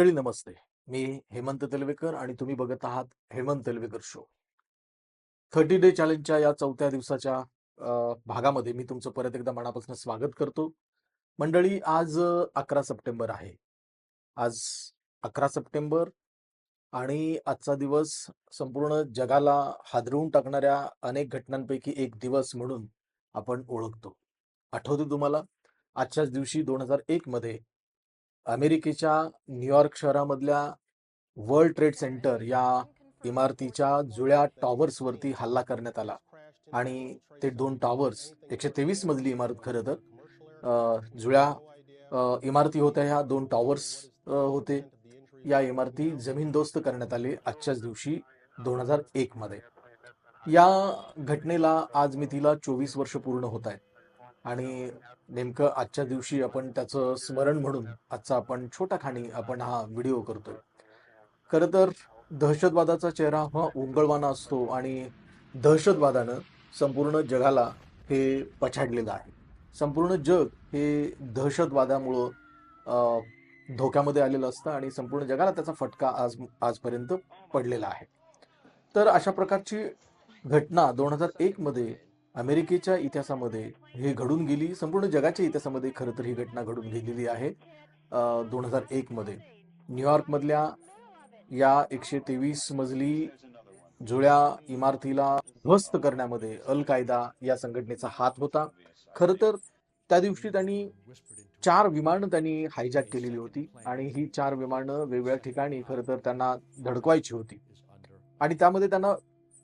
मंडळी नमस्ते. मी हेमंत तेलवेकर आणि तुम्ही बघत आहात Hemant Telvekar show. Thirty day चॅलेंजच्या या चौथ्या दिवसाच्या भागामध्ये मी तुमचं परत एकदा मनापासून स्वागत करतो. मंडळी आज अकरा सप्टेंबर आहे. आज अकरा सप्टेंबर आणि आजचा दिवस संपूर्ण जगाला हादरवून टाकणाऱ्या अनेक घटनांपैकी एक दिवस म्हणून आपण ओळखतो. आठवते तुम्हाला? आजच्याच दिवशी दोन हजार एक मध्ये अमेरिकेच्या न्यूयॉर्क शहरामधल्या वर्ल्ड ट्रेड सेंटर या इमारतीच्या जुळ्या टॉवर्स वरती हल्ला करण्यात आला. आणि ते दोन टॉवर्स एकशे तेवीस मजली इमारत खरं तर जुळ्या इमारती होत्या ह्या दोन टॉवर्स होते. या इमारती जमीनदोस्त करण्यात आले आजच्याच दिवशी दोन हजार एक मध्ये. या घटनेला आज मितीला चोवीस वर्ष पूर्ण होत आहेत. आणि नेमकं आजच्या दिवशी आपण त्याचं स्मरण म्हणून आजचा आपण छोटा खाणी आपण हा व्हिडिओ करतोय. खर तर दहशतवादाचा चेहरा हा उंगळवाना असतो आणि दहशतवादानं संपूर्ण जगाला हे पछाडलेलं आहे. संपूर्ण जग हे दहशतवादामुळं धोक्यामध्ये आलेलं असतं आणि संपूर्ण जगाला त्याचा फटका आज आजपर्यंत पडलेला आहे. तर अशा प्रकारची घटना दोन हजार एकमध्ये अमेरिकेच्या इतिहासामध्ये हे घडून गेली संपूर्ण जगाच्या इतिहासामध्ये खरं तर ही घटना घडून गेलेली आहे. दोन हजार एक मध्ये न्यूयॉर्क मधल्या या एकशे तेवीस मजली जुळ्या इमारतीला ध्वस्त करण्यामध्ये अल कायदा या संघटनेचा हात होता. खर तर त्या दिवशी त्यांनी चार विमानं त्यांनी हायजॅक केलेली होती आणि ही चार विमानं वेगवेगळ्या ठिकाणी खरं तर त्यांना धडकवायची होती. आणि त्यामध्ये त्यांना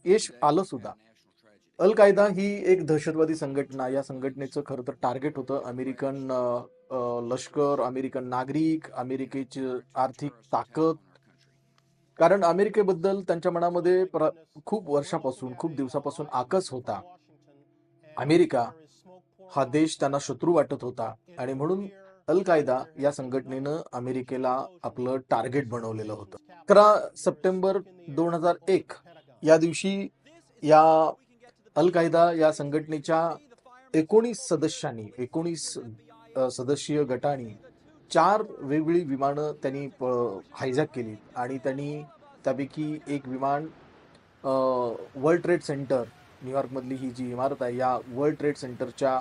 यश आलं सुद्धा. अल कायदा ही एक दहशतवादी संघटना. या संघटनेचं खरं तर टार्गेट होतं अमेरिकन लष्कर अमेरिकन नागरिक अमेरिकेची आर्थिक ताकद. कारण अमेरिकेबद्दल त्यांच्या मनामध्ये प्र- खूप वर्षापासून खूप दिवसापासून आकस होता. अमेरिका हा देश त्यांना शत्रू वाटत होता आणि म्हणून अल कायदा या संघटनेनं अमेरिकेला आपलं टार्गेट बनवलेलं होतं. अकरा सप्टेंबर दोन हजार एक या दिवशी या अल कायदा या संघटनेच्या एकोणीस सदस्यांनी एकोणीस सदस्यीय गटाने चार वेगवेगळी विमानं त्यांनी हायजॅक केली आणि त्यांनी त्यापैकी एक विमान वर्ल्ड ट्रेड सेंटर न्यूयॉर्कमधली ही जी इमारत आहे या वर्ल्ड ट्रेड सेंटरच्या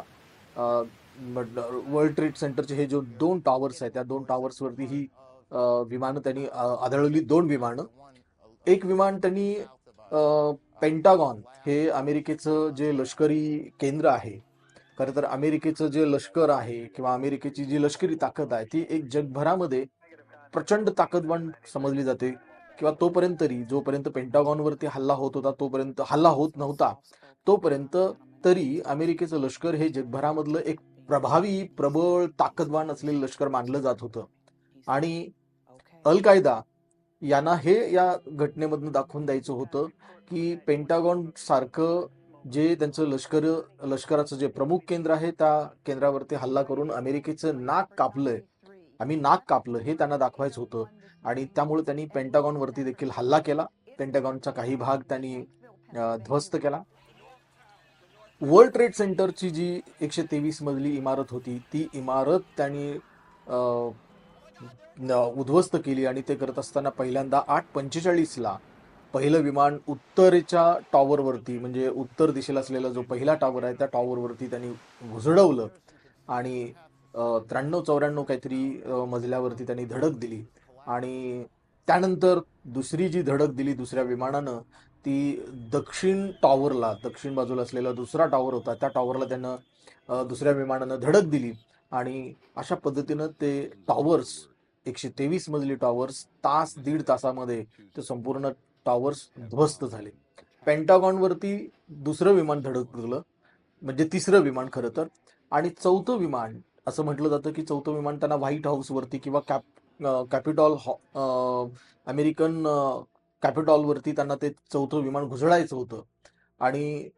वर्ल्ड ट्रेड सेंटरचे हे जो दोन टॉवर्स आहेत त्या दोन टॉवर्सवरती ही विमानं त्यांनी अ, दोन विमानं. एक विमान त्यांनी पेंटागॉन हे अमेरिकेचं जे लष्करी केंद्र आहे खरं तर अमेरिकेचं जे लष्कर आहे किंवा अमेरिकेची जी लष्करी ताकद आहे ती एक जगभरामध्ये प्रचंड ताकदवान समजली जाते. किंवा तोपर्यंत तरी जोपर्यंत पेंटागॉनवरती हल्ला होत होता तोपर्यंत हल्ला होत नव्हता तोपर्यंत तरी अमेरिकेचं लष्कर हे जगभरामधलं एक प्रभावी प्रबळ ताकदवान असलेलं लष्कर मानलं जात होतं. आणि अल कायदा यांना हे या घटनेमधनं दाखवून द्यायचं होतं की पेंटागॉन सारखं जे त्यांचं लष्कर लष्कराचं जे प्रमुख केंद्र आहे त्या केंद्रावरती हल्ला करून अमेरिकेचं नाक कापलंय. आम्ही नाक कापलं हे त्यांना दाखवायचं होतं. आणि त्यामुळे त्यांनी पेंटागॉन वरती देखील हल्ला केला. पेंटागॉनचा काही भाग त्यांनी ध्वस्त केला. वर्ल्ड ट्रेड सेंटरची जी एकशे तेवीस मधली इमारत होती ती इमारत त्यांनी उद्ध्वस्त केली आणि ते करत असताना पहिल्यांदा आठ पंचेचाळीसला पहिलं विमान उत्तरेच्या टॉवरवरती म्हणजे उत्तर दिशेला असलेला जो पहिला टॉवर आहे त्या टॉवरवरती त्यांनी घुसडवलं आणि त्र्याण्णव चौऱ्याण्णव काहीतरी मजल्यावरती त्यांनी धडक दिली. आणि त्यानंतर दुसरी जी धडक दिली दुसऱ्या विमानानं ती दक्षिण टॉवरला दक्षिण बाजूला असलेला दुसरा टॉवर होता त्या टॉवरला त्यानं दुसऱ्या विमानानं धडक दिली. आणि अशा पद्धतीनं ते टॉवर्स एकशे तेवीस मजली टॉवर्स तास दीड तासामध्ये ते संपूर्ण टॉवर्स ध्वस्त झाले. पेंटागॉनवरती दुसरं विमान धडकलं म्हणजे तिसरं विमान खरं तर आणि चौथं विमान असं म्हटलं जातं की चौथं विमान त्यांना व्हाईट हाऊसवरती किंवा कॅप कॅपिटॉल हॉ- अमेरिकन कॅपिटॉलवरती त्यांना ते चौथं विमान घुसळायचं होतं. आणि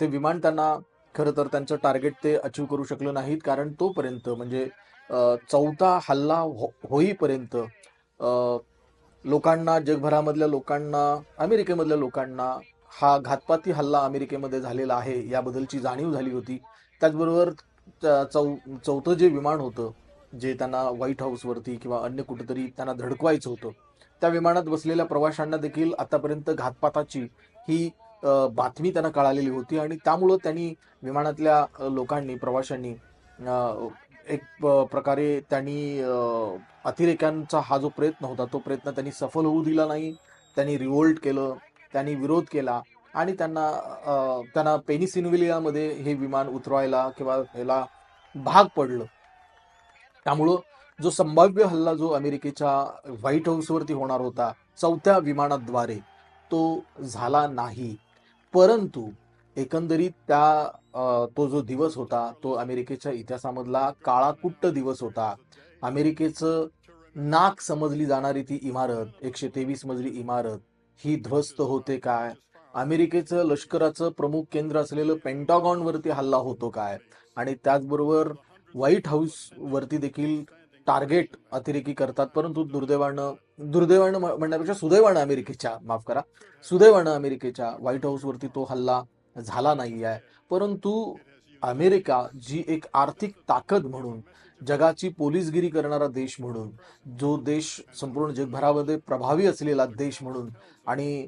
ते विमान त्यांना खरं तर त्यांचं टार्गेट ते अचीव करू शकलं नाहीत. कारण तोपर्यंत म्हणजे चौथा हल्ला हो- होईपर्यंत लोकांना जगभरामधल्या लोकांना अमेरिकेमधल्या लोकांना हा घातपाती हल्ला अमेरिकेमध्ये झालेला आहे याबद्दलची जाणीव झाली होती. त्याचबरोबर चौ चौथं जे विमान होतं जे त्यांना व्हाईट हाऊसवरती किंवा अन्य कुठेतरी त्यांना धडकवायचं होतं त्या विमानात बसलेल्या प्रवाशांना देखील आतापर्यंत घातपाताची ही बातमी त्यांना कळालेली होती आणि त्यामुळं त्यांनी विमानातल्या लोकांनी प्रवाशांनी एक प्रकारे त्यांनी अतिरेक्यांचा हा जो प्रयत्न होता तो प्रयत्न त्यांनी सफल होऊ दिला नाही. त्यांनी रिवोल्ट केलं त्यांनी विरोध केला आणि त्यांना त्यांना पेनिसिनविलियामध्ये हे विमान उतरवायला किंवा ह्याला भाग पडलं. त्यामुळं जो संभाव्य हल्ला जो अमेरिकेच्या व्हाईट हाऊसवरती होणार होता चौथ्या विमानाद्वारे तो झाला नाही. परंतु एकंदरीत त्या तो जो दिवस होता तो अमेरिकेच्या इतिहासामधला काळाकुट्ट दिवस होता. अमेरिकेचं नाक समजली जाणारी ती इमारत एकशे तेवीस मजली इमारत ही ध्वस्त होते काय? अमेरिकेचं लष्कराचं प्रमुख केंद्र असलेलं पेंटागॉन वरती हल्ला होतो काय? आणि त्याचबरोबर व्हाईट हाऊस वरती देखील टार्गेट अतिरेकी करतात. परंतु दुर्दैवानं दुर्दैवानं म्हणण्यापेक्षा सुदैवानं अमेरिकेच्या माफ करा सुदैवानं अमेरिकेच्या व्हाईट हाऊसवरती तो हल्ला झाला नाही आहे परंतु अमेरिका जी एक आर्थिक ताकद म्हणून जगाची पोलीसगिरी करणारा देश म्हणून जो देश संपूर्ण जगभरामध्ये प्रभावी असलेला देश म्हणून आणि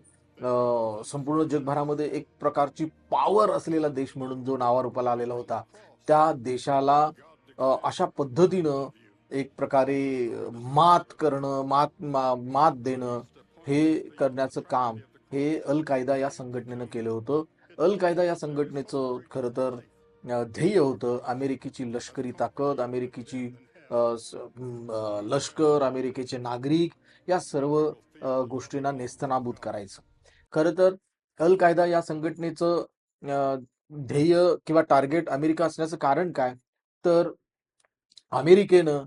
संपूर्ण जगभरामध्ये एक प्रकारची पॉवर असलेला देश म्हणून जो नावारूपाला आलेला होता त्या देशाला अशा पद्धतीनं एक प्रकारे मात करणं मात मा- मात देणं हे करण्याचं काम हे अल कायदा या संघटनेनं केलं होतं. अल कायदा या संघटनेचं खरं तर ध्येय होतं अमेरिकेची लष्करी ताकद अमेरिकेची लष्कर अमेरिकेचे नागरिक या सर्व गोष्टींना नेस्तनाबूत करायचं. खरं तर अल कायदा या संघटनेचं ध्येय किंवा टार्गेट अमेरिका असण्याचं कारण काय? तर अमेरिकेनं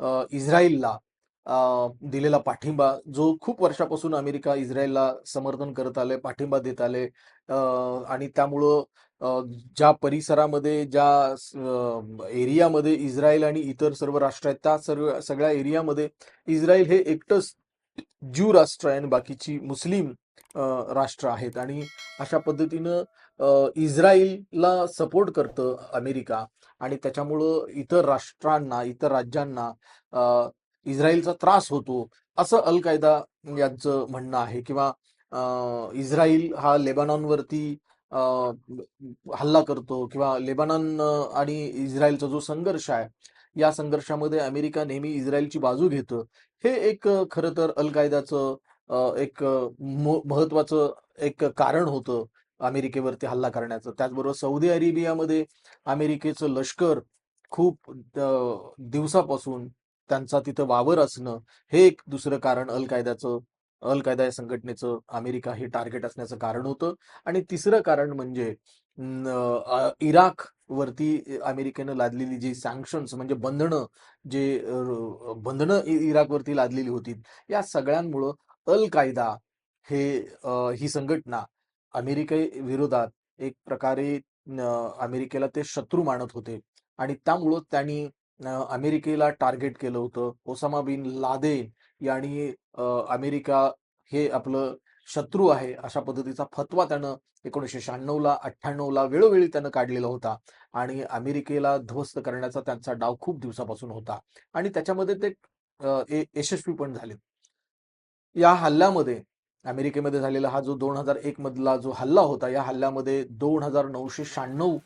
इस्रायलला दिलेला पाठिंबा जो खूप वर्षापासून अमेरिका इस्रायलला समर्थन करत आले पाठिंबा देत आले. आणि त्यामुळं ज्या परिसरामध्ये ज्या एरियामध्ये इस्रायल आणि इतर सर्व राष्ट्र आहेत त्या सर्व सगळ्या एरियामध्ये इस्रायल हे एकटंच ज्यू राष्ट्र आहे आणि बाकीची मुस्लिम राष्ट्र आहेत. आणि अशा पद्धतीनं इस्रायलला सपोर्ट करतं अमेरिका. आणि त्याच्यामुळं इतर राष्ट्रांना इतर राज्यांना इस्रायलचा त्रास होतो असं अल कायदा यांचं म्हणणं आहे. किंवा इस्रायल हा लेबनॉनवरती हल्ला करतो किंवा लेबनॉन आणि इस्रायलचा जो संघर्ष आहे या संघर्षामध्ये अमेरिका नेहमी इस्रायलची बाजू घेतं. हे एक खरं तर अल कायदाचं एक महत्वाचं एक कारण होतं. अमेरिकेवरती हल्ला करण्याचं. त्याचबरोबर सौदी अरेबियामध्ये अमेरिकेचं लष्कर खूप दिवसापासून त्यांचा तिथं वावर असणं हे एक दुसरं कारण अल कायद्याचं अल कायदा या संघटनेचं अमेरिका हे टार्गेट असण्याचं कारण होतं. आणि तिसरं कारण म्हणजे इराक वरती अमेरिकेनं लादलेली जी सँक्शन्स म्हणजे बंधनं जे बंधनं इराकवरती लादलेली होती या सगळ्यांमुळं अल कायदा हे ही संघटना अमेरिकेविरोधात एक प्रकारे अमेरिकेला ते शत्रू मानत होते. आणि त्यामुळं त्यांनी अमेरिकेला टार्गेट केलं होतं. ओसामा बिन लादेन यांनी अमेरिका हे आपलं शत्रू आहे अशा पद्धतीचा फतवा त्यानं एकोणीसशे शहाण्णवला अठ्ठ्याण्णवला वेळोवेळी त्यानं काढलेला होता. आणि अमेरिकेला ध्वस्त करण्याचा त्यांचा डाव खूप दिवसापासून होता. आणि त्याच्यामध्ये ते यशस्वी पण झाले. या हल्ल्यामध्ये अमेरिकेमध्ये झालेला हा जो दोन हजार एक मधला जो हल्ला होता या हल्ल्यामध्ये दोन हजार नऊशे शहाण्णव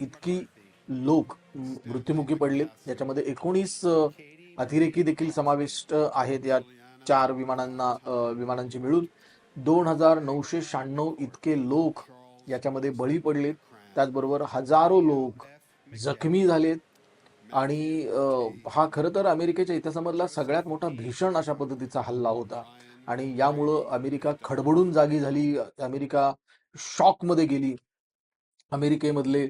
इतकी लोक मृत्युमुखी पडले. याच्यामध्ये एकोणीस अतिरेकी देखील समाविष्ट आहेत या चार विमानांना विमानांची मिळून. दोन हजार नऊशे शहाण्णव इतके लोक याच्यामध्ये बळी पडले. त्याचबरोबर हजारो लोक जखमी झालेत. आणि हा खरं तर अमेरिकेच्या इतिहासामधला सगळ्यात मोठा भीषण अशा पद्धतीचा हल्ला होता. आणि यामुळं अमेरिका खडबडून जागी झाली. अमेरिका शॉकमध्ये गेली. अमेरिकेमधले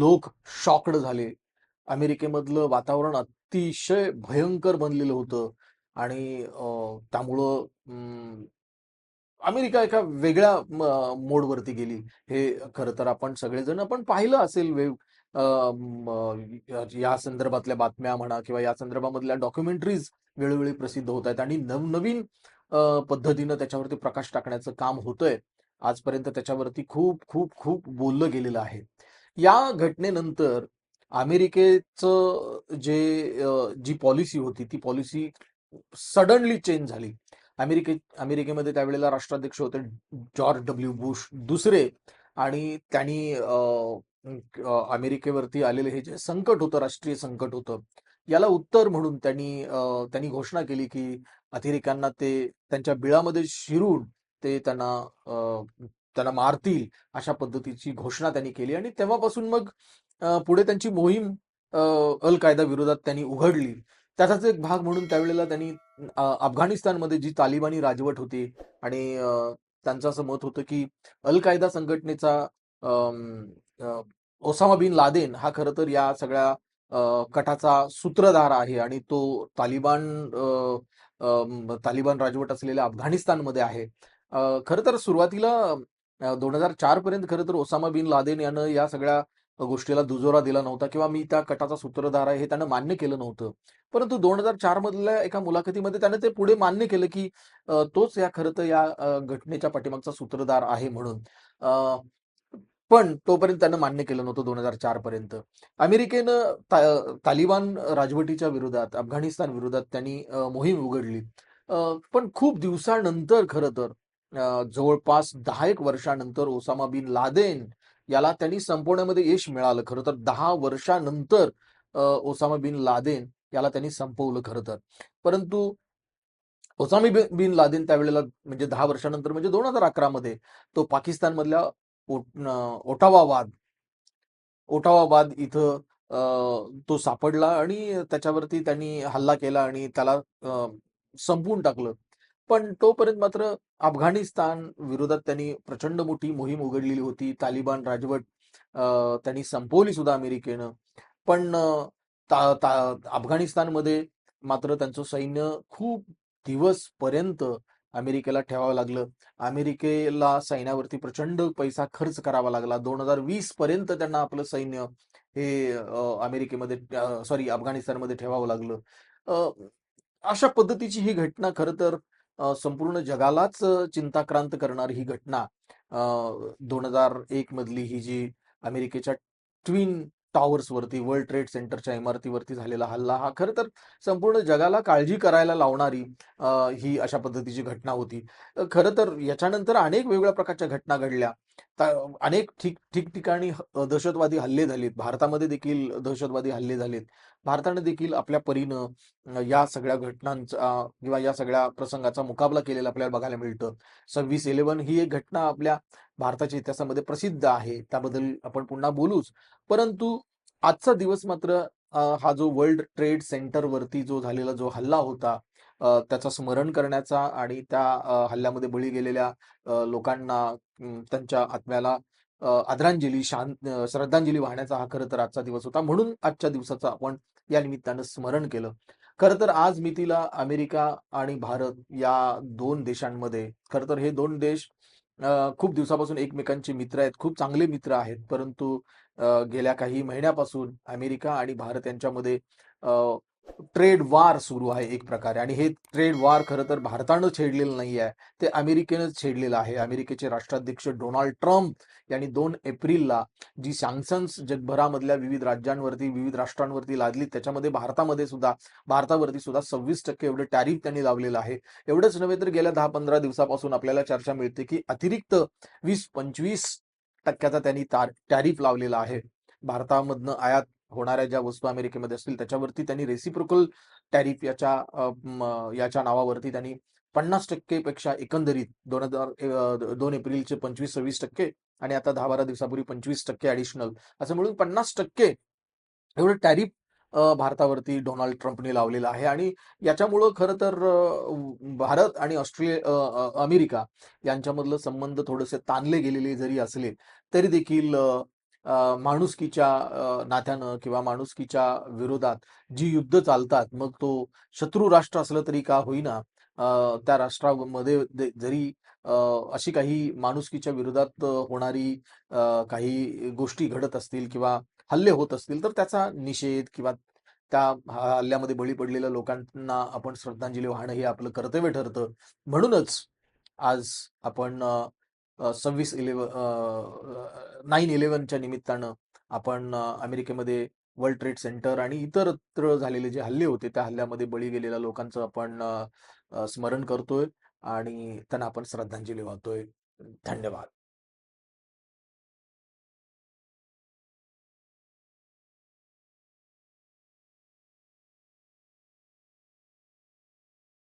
लोक शॉकड झाले. अमेरिकेमधलं वातावरण अतिशय भयंकर बनलेलं होतं. आणि त्यामुळं अमेरिका एका वेगळ्या मोडवरती गेली. हे खरं तर आपण सगळेजण आपण पाहिलं असेल वेव या संदर्भातल्या बातम्या म्हणा किंवा या संदर्भामधल्या डॉक्युमेंटरीज वेळोवेळी प्रसिद्ध होत आहेत आणि नवनवीन पद्धतीनं त्याच्यावरती प्रकाश टाकण्याचं काम होतंय. आजपर्यंत त्याच्यावरती खूप खूप खूप बोललं गेलेलं आहे. या घटनेनंतर अमेरिकेचं जे जी पॉलिसी होती ती पॉलिसी सडनली चेंज झाली. अमेरिके अमेरिकेमध्ये त्यावेळेला राष्ट्राध्यक्ष होते जॉर्ज डब्ल्यू बुश दुसरे. आणि त्यांनी अमेरिकेवरती आलेले हे जे संकट होतं, राष्ट्रीय संकट होतं, याला उत्तर म्हणून त्यांनी त्यांनी घोषणा केली की अतिरेक्यांना ते त्यांच्या बिळामध्ये शिरून ते त्यांना त्यांना मारतील अशा पद्धतीची घोषणा त्यांनी केली आणि तेव्हापासून मग पुढे त्यांची मोहीम अल कायदा विरोधात त्यांनी उघडली. त्याचाच एक भाग म्हणून त्यावेळेला त्यांनी अफगाणिस्तानमध्ये जी तालिबानी राजवट होती आणि त्यांचं असं मत होतं की अल कायदा संघटनेचा अं, ओसामा बिन लादेन हा खरं तर या सगळ्या कटाचा सूत्रधार आहे आणि तो तालिबान अ, तालिबान राजवट असलेल्या अफगाणिस्तानमध्ये आहे. खरं तर सुरुवातीला दोन हजार चार पर्यंत खरं तर ओसामा बिन लादेन यानं या सगळ्या गोष्टीला दुजोरा दिला नव्हता किंवा मी त्या कटाचा सूत्रधार आहे हे त्यानं मान्य केलं नव्हतं. परंतु 2004 मधल्या एका मुलाखतीमध्ये त्यानं ते पुढे मान्य केलं की तोच या खरं तर या घटनेच्या पाठीमागचा सूत्रधार आहे म्हणून. पण तोपर्यंत त्यानं मान्य केलं नव्हतं 2004 पर्यंत. अमेरिकेनं ता तालिबान राजवटीच्या विरोधात, अफगाणिस्तान विरोधात त्यांनी मोहीम उघडली. पण खूप दिवसानंतर खरं तर जवळपास दहा एक वर्षानंतर ओसामा बिन लादेन याला त्यांनी संपवण्यामध्ये यश मिळालं. खरं तर दहा वर्षानंतर ओसामा बिन लादेन याला त्यांनी संपवलं खरं तर. परंतु ओसामी बिन लादेन त्यावेळेला म्हणजे दहा वर्षानंतर म्हणजे 2011 मध्ये तो पाकिस्तानमधल्या ओट अ, वाद वाद इथं तो सापडला आणि त्याच्यावरती त्यांनी हल्ला केला आणि त्याला संपवून टाकलं. पण तोपर्यंत मात्र अफगाणिस्तान विरोधात त्यांनी प्रचंड मोठी मोहीम उघडलेली होती. तालिबान राजवट त्यांनी संपवली सुद्धा अमेरिकेनं. पण अफगाणिस्तानमध्ये मात्र त्यांचं सैन्य खूप दिवसपर्यंत अमेरिकेला ठेवावं लागलं. अमेरिकेला सैन्यावरती प्रचंड पैसा खर्च करावा लागला. 2020 पर्यंत त्यांना आपलं सैन्य हे अमेरिकेमध्ये सॉरी अफगाणिस्तानमध्ये ठेवावं लागलं. अशा पद्धतीची ही घटना खरं तर संपूर्ण जगालाच चिंताक्रांत करणारी ही घटना दोन हजार एक मधली ही जी अमेरिकेच्या ट्विन टॉवर्सवरती, वर्ल्ड ट्रेड सेंटरच्या इमारतीवरती झालेला हल्ला हा खरं तर संपूर्ण जगाला काळजी करायला लावणारी ही अशा पद्धतीची घटना होती. खरं तर याच्यानंतर अनेक वेगवेगळ्या प्रकारच्या घटना घडल्या. अनेक ठिक ठिकठिकाणी दहशतवादी हल्ले झालेत. भारतामध्ये देखील दहशतवादी हल्ले झालेत. भारतानं देखील आपल्या परीनं या सगळ्या घटनांचा किंवा या सगळ्या प्रसंगाचा मुकाबला केलेला आपल्याला बघायला मिळतं. 26/11 ही एक घटना आपल्या भारताच्या इतिहासामध्ये प्रसिद्ध आहे. त्याबद्दल आपण पुन्हा बोलूच. परंतु आजचा दिवस मात्र हा जो वर्ल्ड ट्रेड सेंटरवरती जो झालेला जो हल्ला होता, त्याचं स्मरण करण्याचा आणि त्या हल्ल्यामध्ये बळी गेलेल्या लोकांना त्यांच्या आत्म्याला आदरांजली, शांत श्रद्धांजली वाहण्याचा हा खरं तर आजचा दिवस होता. म्हणून आजच्या दिवसाचं आपण या निमित्तानं स्मरण केलं. खरं तर आज मितीला अमेरिका आणि भारत या दोन देशांमध्ये खरं तर हे दोन देश खूप दिवसापासून एकमेकांचे मित्र आहेत. खूप चांगले मित्र आहेत. परंतु गेल्या काही महिन्यापासून अमेरिका आणि भारत यांच्यामध्ये ट्रेड वार सुरू आहे एक प्रकारे आणि हे ट्रेड वार खरं तर भारतानं छेडलेलं नाही आहे. ते अमेरिकेनंच छेडलेलं आहे. अमेरिकेचे राष्ट्राध्यक्ष डोनाल्ड ट्रम्प यांनी दोन एप्रिलला जी सँक्शन्स जगभरामधल्या विविध राज्यांवरती, विविध राष्ट्रांवरती लादली त्याच्यामध्ये भारतामध्ये सुद्धा भारतावरती सुद्धा 26% एवढं टॅरिफ त्यांनी लावलेलं आहे. एवढंच नव्हे तर गेल्या 10-15 दिवसापासून आपल्याला चर्चा मिळते, की अतिरिक्त वीस पंचवीस टक्क्याचा त्यांनी तार टॅरिफ लावलेला आहे. भारतामधनं आयात होणाऱ्या ज्या वस्तू अमेरिकेमध्ये असतील त्याच्यावरती त्यांनी रेसिप्रोकल टॅरिफ याच्या याच्या नावावरती त्यांनी 50% पेक्षा एकंदरीत दोन हजार दोन एप्रिलचे 25-26% आणि आता दहा बारा दिवसापूर्वी पंचवीस टक्के ऍडिशनल असं मिळून 50% एवढं टॅरिफ भारतावरती डोनाल्ड ट्रम्पने लावलेला आहे आणि याच्यामुळं खरं तर भारत आणि ऑस्ट्रेलिया अमेरिका यांच्यामधलं संबंध थोडेसे ताणले गेलेले जरी असले, तरी देखील माणुसकीच्या नात्यानं किंवा माणुसकीच्या विरोधात जी युद्ध चालतात, मग तो शत्रू राष्ट्र असलं तरी का होईना, त्या राष्ट्रामध्ये जरी अशी काही माणुसकीच्या विरोधात होणारी काही गोष्टी घडत असतील किंवा हल्ले होत असतील, तर त्याचा निषेध किंवा त्या हल्ल्यामध्ये बळी पडलेल्या लोकांना आपण श्रद्धांजली वाहणं हे आपलं कर्तव्य ठरतं. म्हणूनच आज आपण सव्वीस अ, 26 इलेव अ, 9/11च्या निमित्तानं आपण अमेरिकेमध्ये वर्ल्ड ट्रेड सेंटर आणि इतरत्र झालेले जे हल्ले होते, त्या हल्ल्यामध्ये बळी गेलेल्या लोकांचं आपण स्मरण करतोय आणि त्यांना आपण श्रद्धांजली वाहतोय. धन्यवाद.